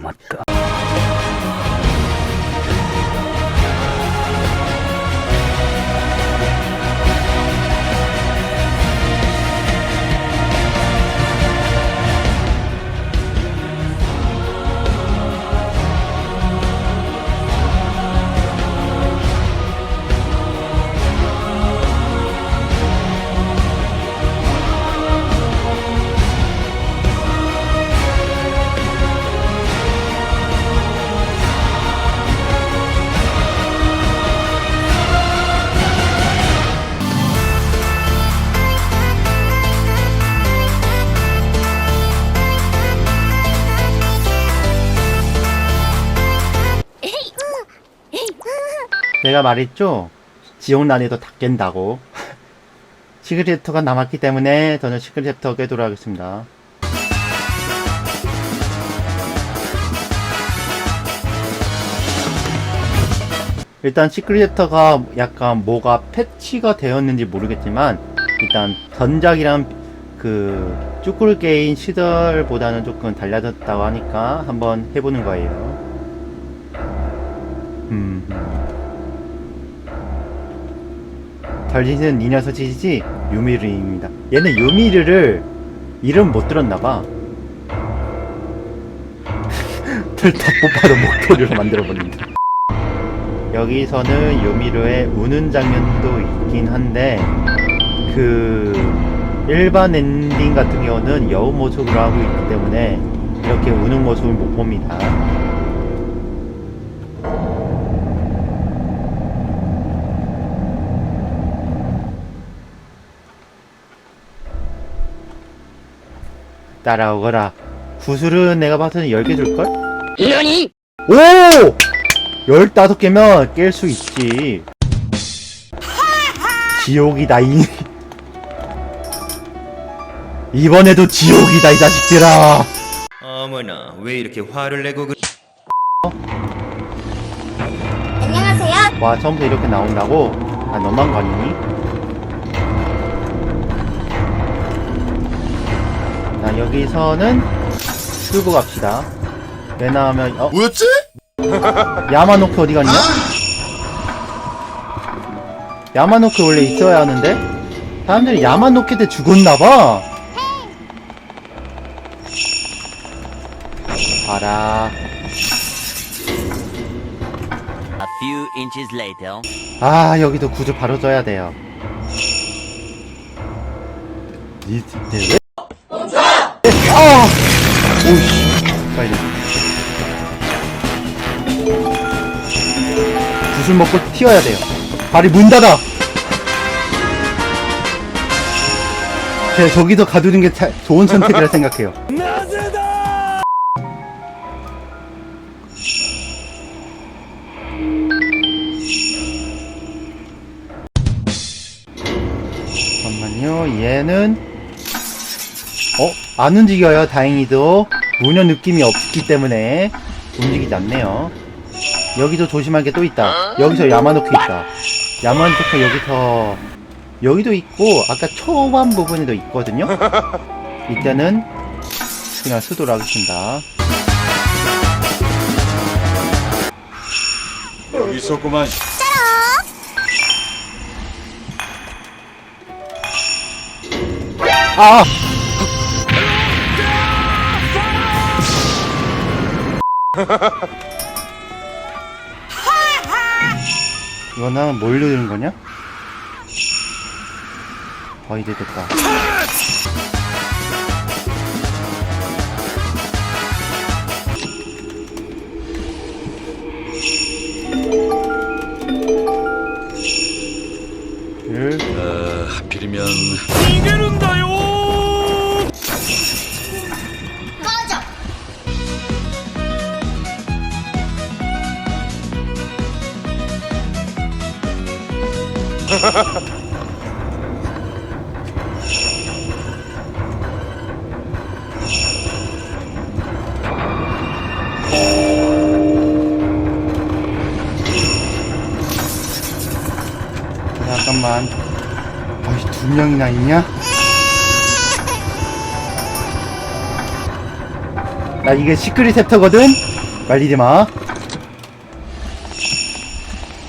남았 내가 말했죠? 지옥 난이도 다 깬다고. 시크릿 챕터가 남았기 때문에 저는 시크릿 챕터 깨도록 하겠습니다. 일단 시크릿 챕터가 약간 뭐가 패치가 되었는지 모르겠지만 일단 전작이랑 그 쭈꾸르 게임 시절보다는 조금 달라졌다고 하니까 한번 해보는 거예요. 음. 덜지는 이 녀석이지 유미르입니다. 얘는 유미르를 이름 못 들었나봐. 들다 뽑아도 목소리로 만들어버린다. 여기서는 유미르의 우는 장면도 있긴 한데 그 일반 엔딩 같은 경우는 여우 모습으로 하고 있기 때문에 이렇게 우는 모습을 못 봅니다. 따라오거라. 구슬은 내가 봐서는 10개 줄걸? 너니? 오! 15개면 깰 수 있지. 지옥이다, 이. 이번에도 지옥이다, 이 자식들아. 어머나 왜 이렇게 화를 내고 그... 안녕하세요. 와, 처음부터 이렇게 나온다고? 아, 너만 가니? 자, 여기서는 끌고 갑시다. 왜냐하면, 어? 뭐였지? 야마노크 어디 갔냐? 야마노크 원래 있어야 하는데? 사람들이 야마노크 때 죽었나봐. 봐라. A few inches later. 아, 여기도 구조 바로 줘야 돼요. 이, 네, 왜? 아! 오이씨. 빨리. 구슬 먹고 튀어야 돼요. 발이 문 닫아! 제가 저기서 가두는 게 자- 좋은 선택이라 생각해요. 잠깐만요. 얘는 어? 안 움직여요. 다행히도 무녀 느낌이 없기 때문에 움직이지 않네요. 여기도 조심할 게 또 있다. 여기서 야마노크 있다. 야마노크 여기서 여기도 있고 아까 초반 부분에도 있거든요. 이때는 그냥 수도로 하겠습니다. 여기 있었구만. 아! 이거는 뭘 누르는 거냐? 어, 이제 됐다. 나 있냐? 나 이게 시크릿 챕터거든? 말리지 마.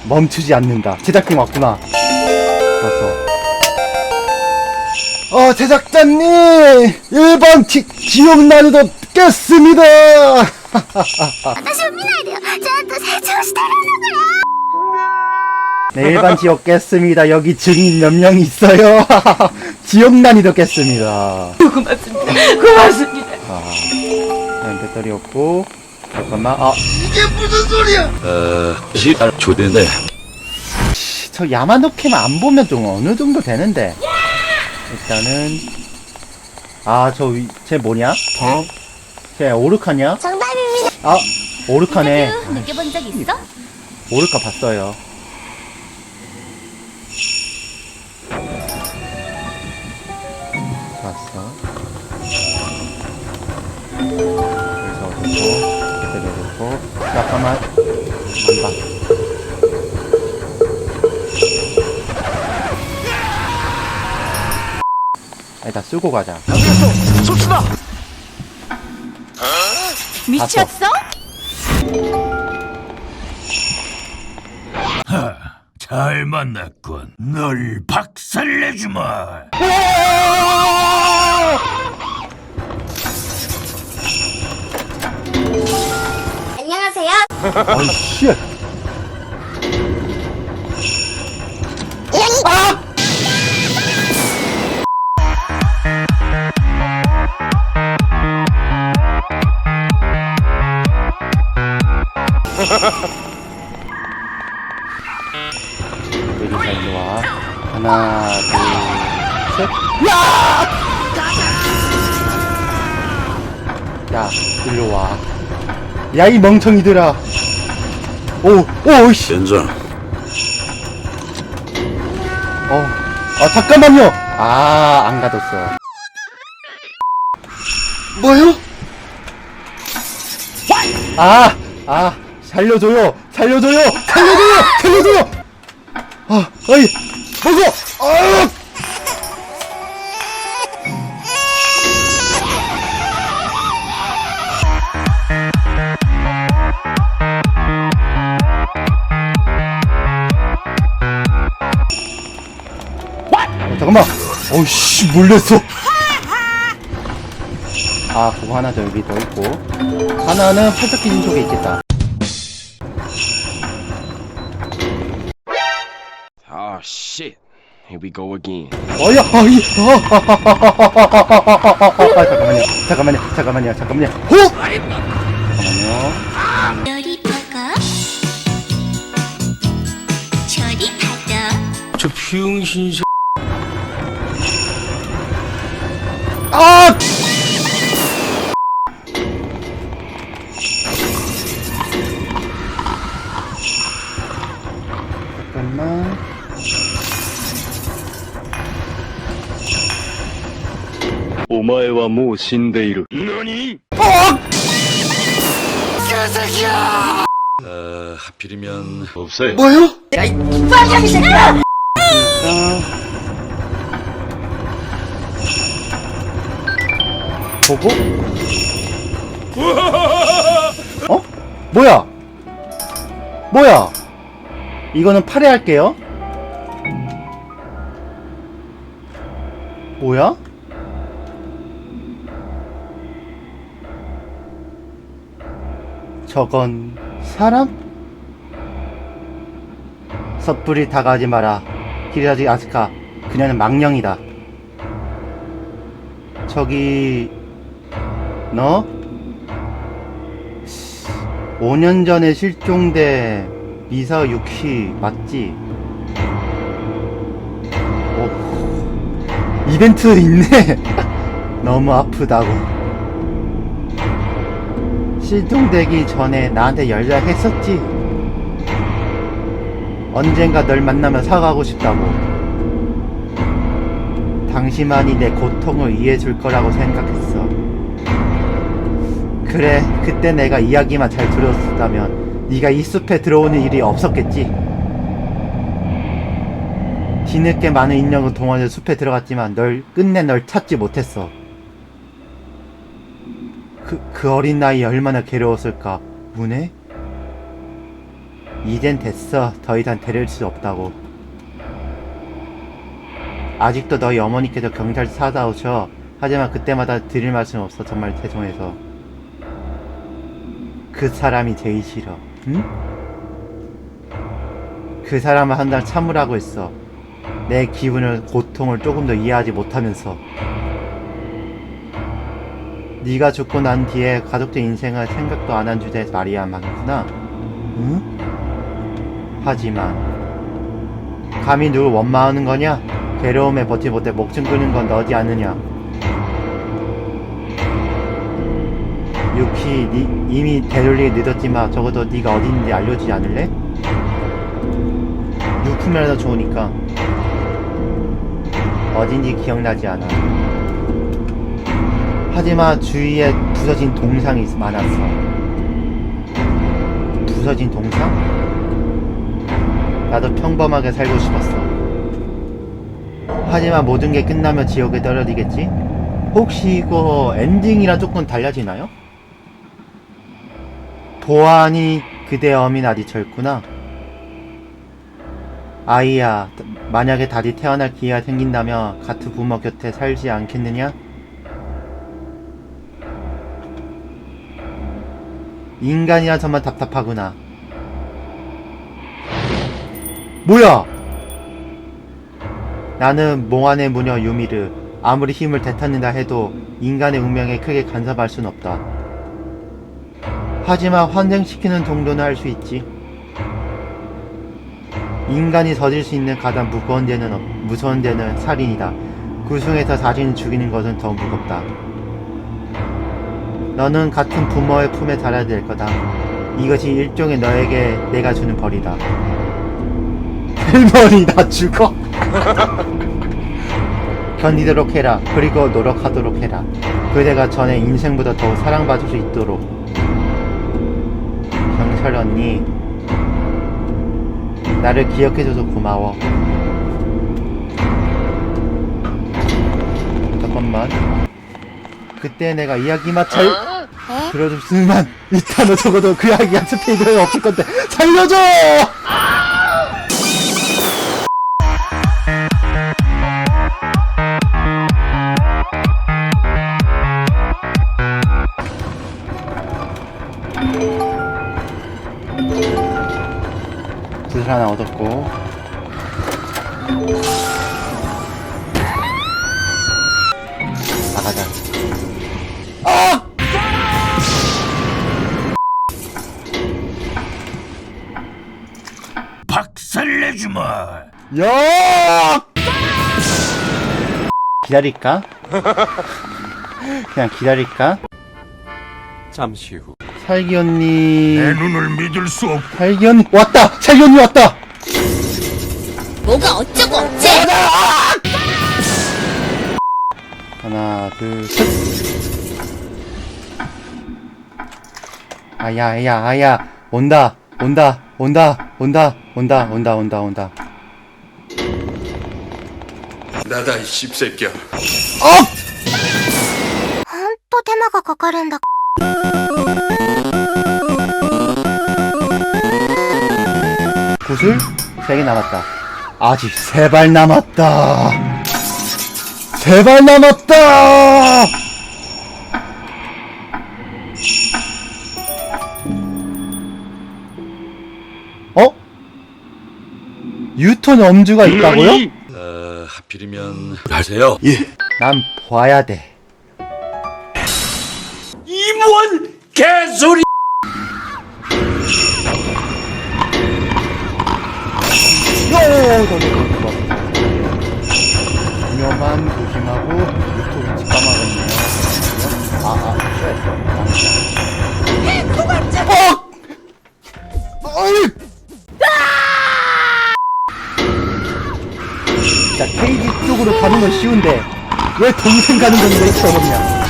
멈추지 않는다. 제작팀 왔구나. 왔어. 어, 제작자님! 1번 지, 지옥 난이도 깼습니다! 私を見ないでよちゃんと成長してるんだから 네, 일반 지옥 깼습니다. 여기 증인 몇 명 있어요. 지옥 난이도 깼습니다. 고맙습니다. 고맙습니다. 아, 네, 배터리 없고. 잠깐만, 아, 어, 시달 조대네. 저 야마노케만 안 보면 좀 어느 정도 되는데. 일단은, 아, 저, 위- 쟤 뭐냐? 어? 쟤 오르카냐? 정답입니다 아, 오르카네. 느껴본 적 있어? 오르카 봤어요. 봤어. 여기서 어딨고, 배터리 어딨고. 잠깐만. 안 봐. 일단 쓰고 가자. 미쳤어? 잘 만났군. 널 박살내주마. 안녕하세요 아이, 씨. 여기서 일로 와. 하나, 둘, 셋. 야! 야, 일로 와. 야, 이 멍청이들아. 오, 오, 씨. 연장. 어, 아, 잠깐만요! 아, 안 가뒀어. 뭐요? 아, 아, 살려줘요! 살려줘요! 살려줘요! 살려줘요! 아, 어이, 먹어! 아! 어, 잠깐만! 어이씨, 몰렸어! 아, 그거 하나 더 여기 더 있고. 하나는 팔뚝 기준 쪽에 있겠다. Shit. Here we go again. 어야, 어이, 아, 잠깐만요, 잠깐만요, 잠깐만요, 잠깐만요. 호! 잠깐만요. 저리 저 병신 새. 前はもう死んでいる。 너니? 어, 하필이면 없어요. 뭐요? 보고? 어? 뭐야? 뭐야? 이거는 8회 할게요. 뭐야? 저건 사람? 섣불리 다가가지 마라. 히라지 아스카. 그녀는 망령이다. 저기 너 5년 전에 실종된 미사 유키 맞지? 오, 이벤트 있네. 너무 아프다고. 실종되기 전에 나한테 연락했었지. 언젠가 널 만나면 사과하고 싶다고. 당신만이 내 고통을 이해해 줄 거라고 생각했어. 그래, 그때 내가 이야기만 잘 들었다면 네가 이 숲에 들어오는 일이 없었겠지. 뒤늦게 많은 인력을 동원해 숲에 들어갔지만 널 끝내 널 찾지 못했어. 그, 그 어린 나이에 얼마나 괴로웠을까. 문에? 이젠 됐어. 더 이상 데릴 수 없다고. 아직도 너희 어머니께서 경찰 사다 오셔. 하지만 그때마다 드릴 말씀 없어. 정말 죄송해서. 그 사람이 제일 싫어. 응? 그 사람을 한 달 참으라고 했어. 내 기분을, 고통을 조금 더 이해하지 못하면서. 네가 죽고 난 뒤에 가족들 인생을 생각도 안 한 주제에서 말이야 많구나. 응? 하지만 감히 누굴 원망하는 거냐? 괴로움에 버티 못해 목숨 끊는 건 너지 않느냐? 유키, 니, 이미 되돌리기 늦었지만 적어도 네가 어디 있는지 알려주지 않을래? 유품이라도 좋으니까 어딘지 기억나지 않아. 하지만 주위에 부서진 동상이 많았어. 부서진 동상? 나도 평범하게 살고 싶었어. 하지만 모든 게 끝나면 지옥에 떨어지겠지? 혹시 이거 엔딩이랑 조금 달라지나요? 보아하니 그대 아직 젊구나. 아이야, 만약에 다시 태어날 기회가 생긴다면 같은 부모 곁에 살지 않겠느냐? 인간이라 정말 답답하구나. 뭐야? 나는 몽환의 무녀 유미르. 아무리 힘을 되찾는다 해도 인간의 운명에 크게 간섭할 순 없다. 하지만 환생시키는 정도는 할 수 있지. 인간이 저질 수 있는 가장 무거운 없- 무서운 죄는 살인이다. 그 중에서 자신을 죽이는 것은 더 무겁다. 너는 같은 부모의 품에 자라야 될 거다. 이것이 일종의 너에게 내가 주는 벌이다. 할머니 나 죽어? 견디도록 해라. 그리고 노력하도록 해라. 그대가 전에 인생보다 더 사랑받을 수 있도록. 경찰 언니, 나를 기억해줘서 고마워. 잠깐만. 그때 내가 이야기 마찰 들어줬으면 일단은 적어도 그 이야기 한 스페이드에 없을 건데 살려줘! 구슬 하나 얻었고 야! 기다릴까? 그냥 기다릴까? 잠시 후. 살기 언니. 내 눈을 믿을 수 없. 살기 언니 왔다. 살기 언니 왔다. 뭐가 어쩌고 어째? 하나, 둘, 셋. 아야, 아야, 아야. 온다, 온다, 온다, 온다, 온다, 온다, 온다, 온다. 나다 이 씹새끼야 어! 음, 또 테마가 가까른다 구슬 세 개 남았다 아직 세 발 남았다 세 발 남았다 어? 유턴 엄주가 있다고요? 어, 하필이면 하세요 난 봐야 돼. 이뭔 개소리. 위험한 조심하고 유튜브 집 까먹었네요. 아, 아, 쉣. 쪽으로 가는 건 쉬운데 왜 동생 가는 건 이렇게 어렵냐?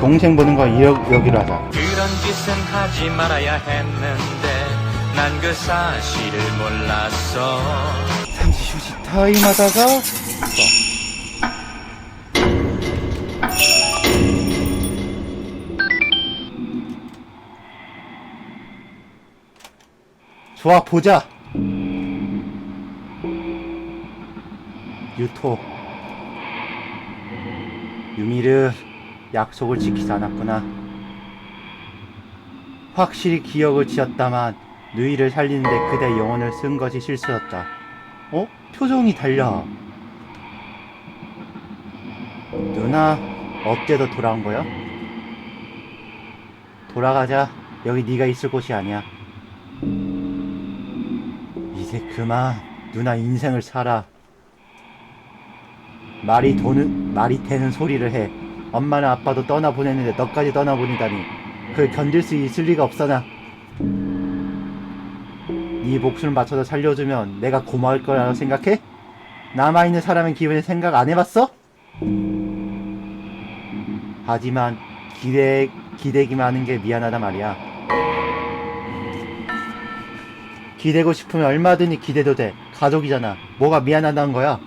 동생 보는 거 여, 여기로 하자 그런 짓은 하지 말아야 했는데 난 그 사실을 몰랐어. 잠시 휴식 타임 하다가 어. 좋아 보자. 유토. 유미르 약속을 지키지 않았구나. 확실히 기억을 지었다만 누이를 살리는데 그대 영혼을 쓴 것이 실수였다. 어? 표정이 달라. 누나 어째도 돌아온 거야? 돌아가자. 여기 네가 있을 곳이 아니야. 이제 그만. 누나 인생을 살아 말이 도는 말이 되는 소리를 해 엄마는 아빠도 떠나 보냈는데 너까지 떠나 보내다니 그걸 견딜 수 있을 리가 없잖아 네 목숨을 맞춰서 살려주면 내가 고마울 거라고 생각해? 남아있는 사람의 기분을 생각 안 해봤어? 하지만 기대 기대기만 하는 게 미안하다 말이야. 기대고 싶으면 얼마든지 기대도 돼. 가족이잖아. 뭐가 미안하다는 거야?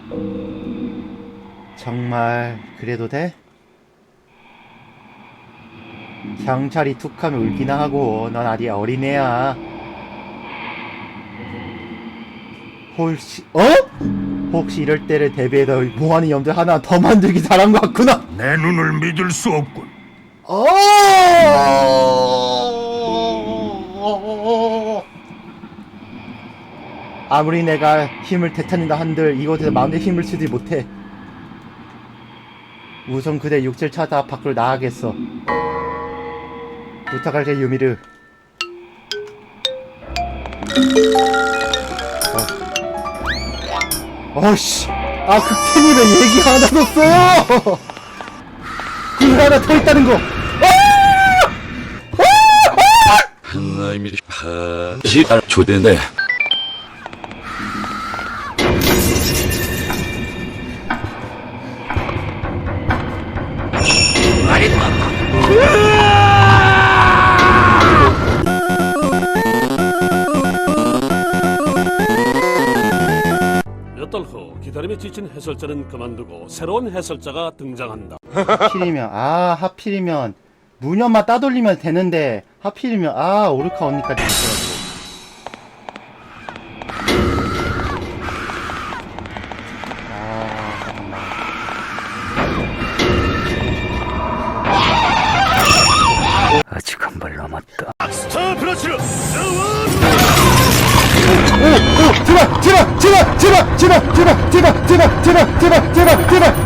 정말 그래도 돼? 경찰이 툭하면 울기나 하고 넌 아직 어린애야. 혹시 어? 혹시 이럴 때를 대비해서 뭐하는 염들 하나 더 만들기 잘한 것 같구나. 내 눈을 믿을 수 없군. 어! 아무리 내가 힘을 되찾는다 한들 이곳에서 마음대로 힘을 쓰지 못해. 우선 그대 육체를 찾아 밖으로 나가겠어. 부탁할게 유미르. 어. 어씨, 아그왜 얘기 안 하셨어요? 그 하나 더 있다는 거. 하나님이 하 시달 조대네. 후 기다림에 지친 해설자는 그만두고 새로운 해설자가 등장한다. 하필이면 아 하필이면 무념만 따돌리면 되는데 하필이면 아 오르카 언니까지 있어가지고 아 잠깐만 아직 한 발 남았다. 스타 브라치라. 오 제발 제발 제발 제발 제발 제발 제발 제발 제발 제발 제발 제발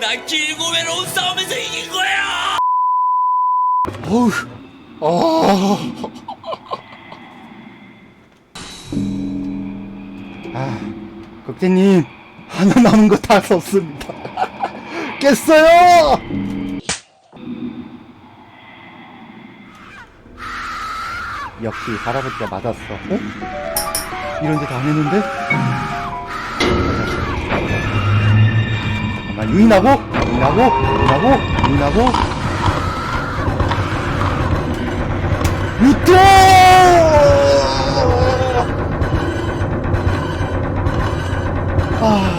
난 길고 외로운 싸움에서 이긴 거야! 어우 어. 아 국대님 하나 남은 거 다 썼습니다 깼어요 역시 할아버지가 맞았어 어? 이런 데도 안 했는데? 잠깐만 유인하고 유인하고 유인하고 유인하고 유토! 아.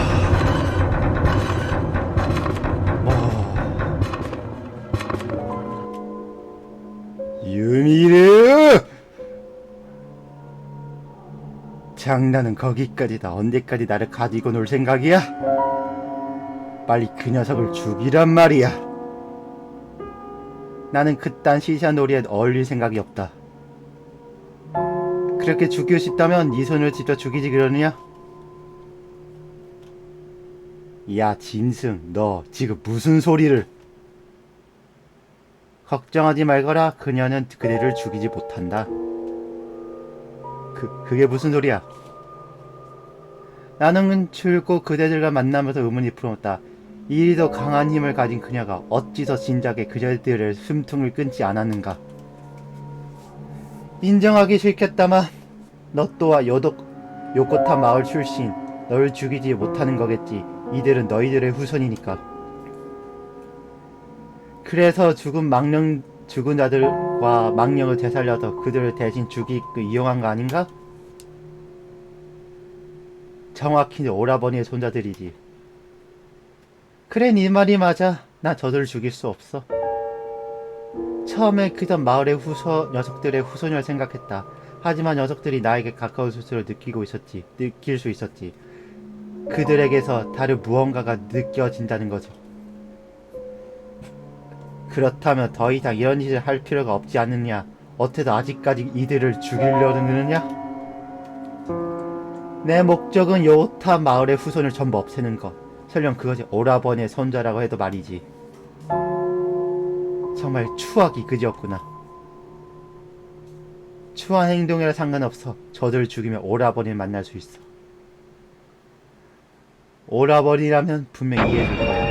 장난은 거기까지다. 언제까지 나를 가지고 놀 생각이야? 빨리 그 녀석을 죽이란 말이야. 나는 그딴 시샤놀이에 어울릴 생각이 없다. 그렇게 죽이고 싶다면 네 손을 직접 죽이지 그러느냐? 야 짐승 너 지금 무슨 소리를 걱정하지 말거라 그녀는 그대를 죽이지 못한다 그, 그게 무슨 소리야 나는 출고 그대들과 만나면서 의문이 풀었다. 이리도 강한 힘을 가진 그녀가 어찌서 진작에 그녀들의 숨통을 끊지 않았는가? 인정하기 싫겠다만 너 또한 요독 요코타 마을 출신 널 죽이지 못하는 거겠지. 이들은 너희들의 후손이니까. 그래서 죽은 망령 죽은 자들과 망령을 되살려서 그들을 대신 죽이고 이용한 거 아닌가? 정확히 오라버니의 손자들이지. 그래 네 말이 맞아. 나 저들을 죽일 수 없어. 처음에 그던 마을의 후손 녀석들의 후손을 생각했다. 하지만 녀석들이 나에게 가까운 수술을 느끼고 있었지 느낄 수 있었지. 그들에게서 다른 무언가가 느껴진다는 거죠. 그렇다면 더 이상 이런 짓을 할 필요가 없지 않느냐? 어때도 아직까지 이들을 죽이려는 느냐 내 목적은 요타 마을의 후손을 전부 없애는 것. 설령 그것이 오라버니의 손자라고 해도 말이지. 정말 추악이 그지였구나. 추한 행동이라 상관없어. 저들을 죽이면 오라버니를 만날 수 있어. 오라버니라면 분명히 이해해줄 거야.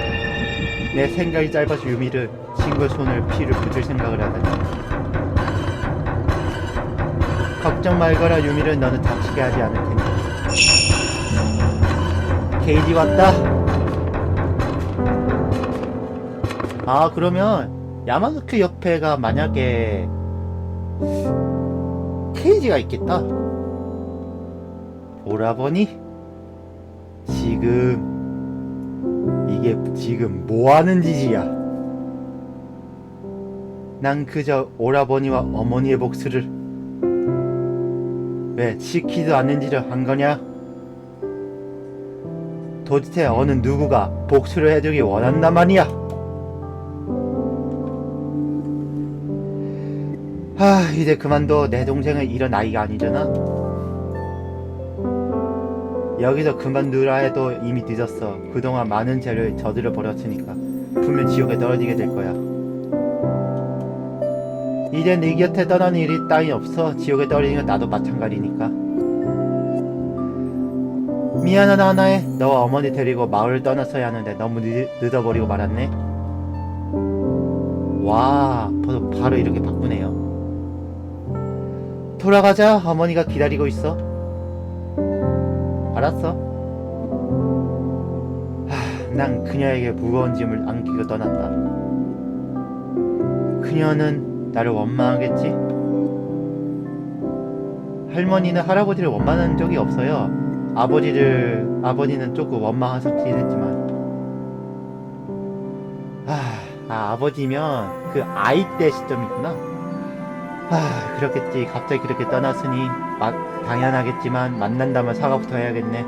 내 생각이 짧아서 유미를 친구의 손을 피를 붙일 생각을 하다니 걱정 말거라 유미를. 너는 다치게 하지 않을 테니 케이지 왔다. 아 그러면 야마자키 옆에가 만약에 케이지가 있겠다. 오라버니? 지금 이게 지금 뭐하는 짓이야? 난 그저 오라버니와 어머니의 복수를 왜 시키지도 않는 짓을 한 거냐 도대체 어느 누구가 복수를 해주기 원한단 말이야? 하 이제 그만둬. 내 동생은 이런 아이가 아니잖아. 여기서 그만두라 해도 이미 늦었어. 그동안 많은 죄를 저들어 버렸으니까 분명 지옥에 떨어지게 될 거야. 이제 네 곁에 떠나는 일이 따위 없어. 지옥에 떨어지는 건 나도 마찬가지니까 미안한 하나에. 너와 어머니 데리고 마을을 떠났어야 하는데 너무 늦, 늦어버리고 말았네. 와 벌써 바로 이렇게 바꾸네요. 돌아가자 어머니가 기다리고 있어. 알았어? 하, 난 그녀에게 무거운 짐을 안기고 떠났다. 그녀는 나를 원망하겠지? 할머니는 할아버지를 원망한 적이 없어요 아버지를 아버지는 조금 원망하셨긴 했지만. 아, 아 아버지면 그 아이 때 시점이구나. 아 그렇겠지. 갑자기 그렇게 떠났으니 마, 당연하겠지만 만난다면 사과부터 해야겠네.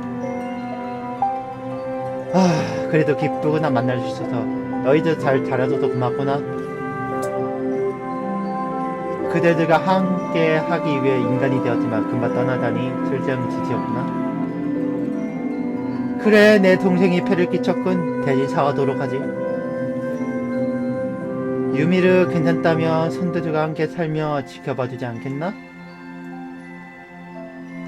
아 그래도 기쁘구나 만날 수 있어서. 너희들 잘 자라줘서 고맙구나. 그대들과 함께 하기 위해 인간이 되었지만 금방 떠나다니 쓸데없는 짓이었구나 그래 내 동생이 패를 끼쳤군. 대신 사과도록 하지. 유미를 괜찮다면 손들과 함께 살며 지켜봐주지 않겠나?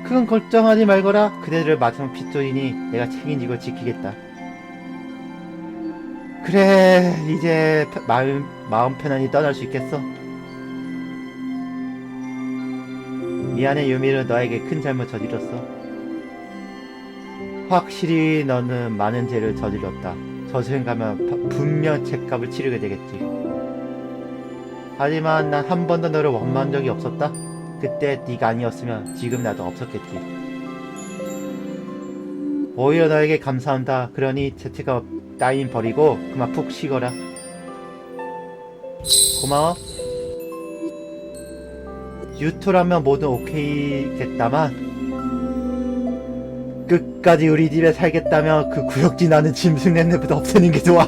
그건 걱정하지 말거라. 그대들을 마지막 핏줄이니 내가 책임지고 지키겠다. 그래 이제 마음, 마음 편안히 떠날 수 있겠어. 미안해 유미는 너에게 큰 잘못 저질렀어 확실히 너는 많은 죄를 저질렀다 저수행 가면 바- 분명 책값을 치르게 되겠지 하지만 난 한 번도 너를 원망한 적이 없었다. 그때 네가 아니었으면 지금 나도 없었겠지. 오히려 너에게 감사한다. 그러니 재채가 따윈 버리고 그만 푹 쉬거라. 고마워. 유토라면 뭐든 오케이겠다만 끝까지 우리 집에 살겠다면 그 구역지 나는 짐승 냄새부터 없애는 게 좋아.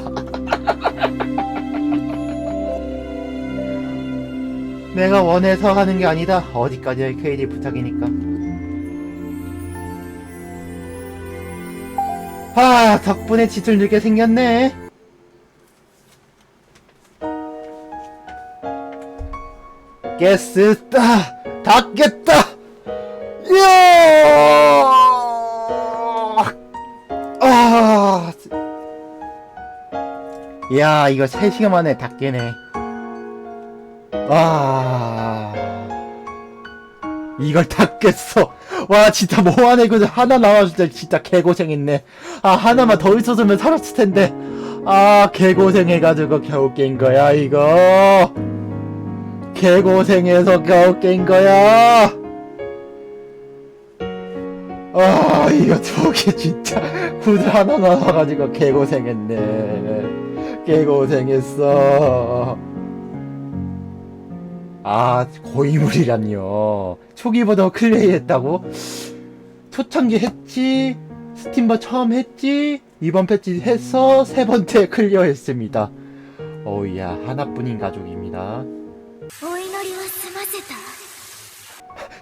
내가 원해서 하는 게 아니다. 어디까지의 KD 부탁이니까. 아, 덕분에 짓을 늦게 생겼네. 깼다. 다 깼다. 이 야, 이거 3시간 만에 다 깨네. 와. 이걸 다 깼어. 와 진짜 뭐하네. 그저 하나 나와줄 때 진짜 개고생했네. 아 하나만 더 있었으면 살았을 텐데. 아 개고생해가지고 겨우 깬 거야 이거. 개고생해서 겨우 깬 거야. 아 이거 저기 진짜 구두 하나 나와가지고 개고생했네 꽤 고생했어. 아, 고인물이란요. 초기보다 클레이 했다고? 초창기 했지, 스팀버 처음 했지, 이번 패치 해서 세 번째 클리어 했습니다. 어우야, 하나뿐인 가족입니다.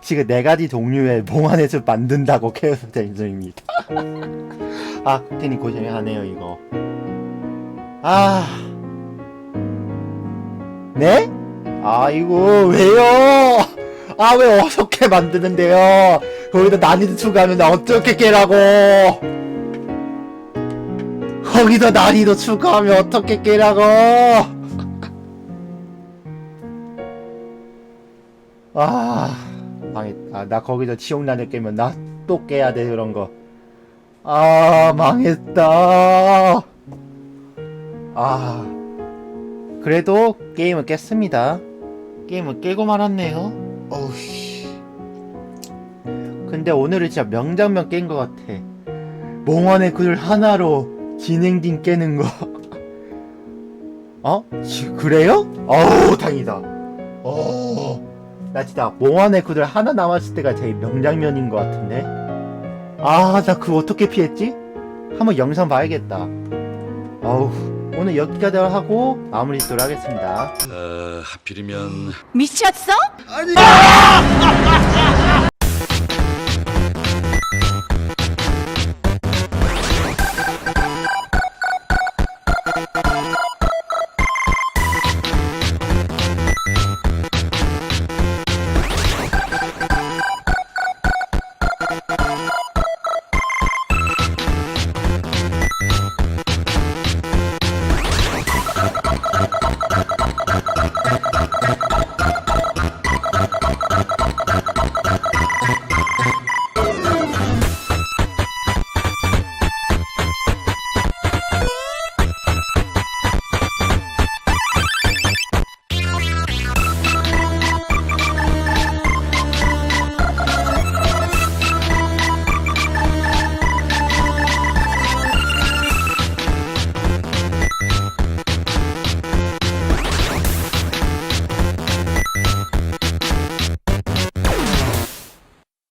지금 네 가지 종류의 몽환의 숲 만든다고 계속 대중입니다. 아, 테니 고생하네요, 이거. 아. 네? 아이고, 왜요? 아, 왜 어떻게 만드는데요? 거기다 난이도 추가하면 나 어떻게 깨라고? 거기다 난이도 추가하면 어떻게 깨라고? 아. 망했다. 나 거기서 치용난을 깨면 나 또 깨야 돼 그런 거. 아 망했다. 아 그래도 게임을 깼습니다. 게임을 깨고 말았네요. 어우씨. 근데 오늘은 진짜 명장면 깬 것 같아. 몽환의 글 하나로 진행진 깨는 거. 어? 지- 그래요? 어우 다행이다. 어. 나 진짜 몽환의 구들 하나 남았을 때가 제일 명장면인 것 같은데 아 나 그거 어떻게 피했지? 한번 영상 봐야겠다 어우 오늘 여기까지 하고 마무리 짓도록 하겠습니다 어, 하필이면 미쳤어? 아니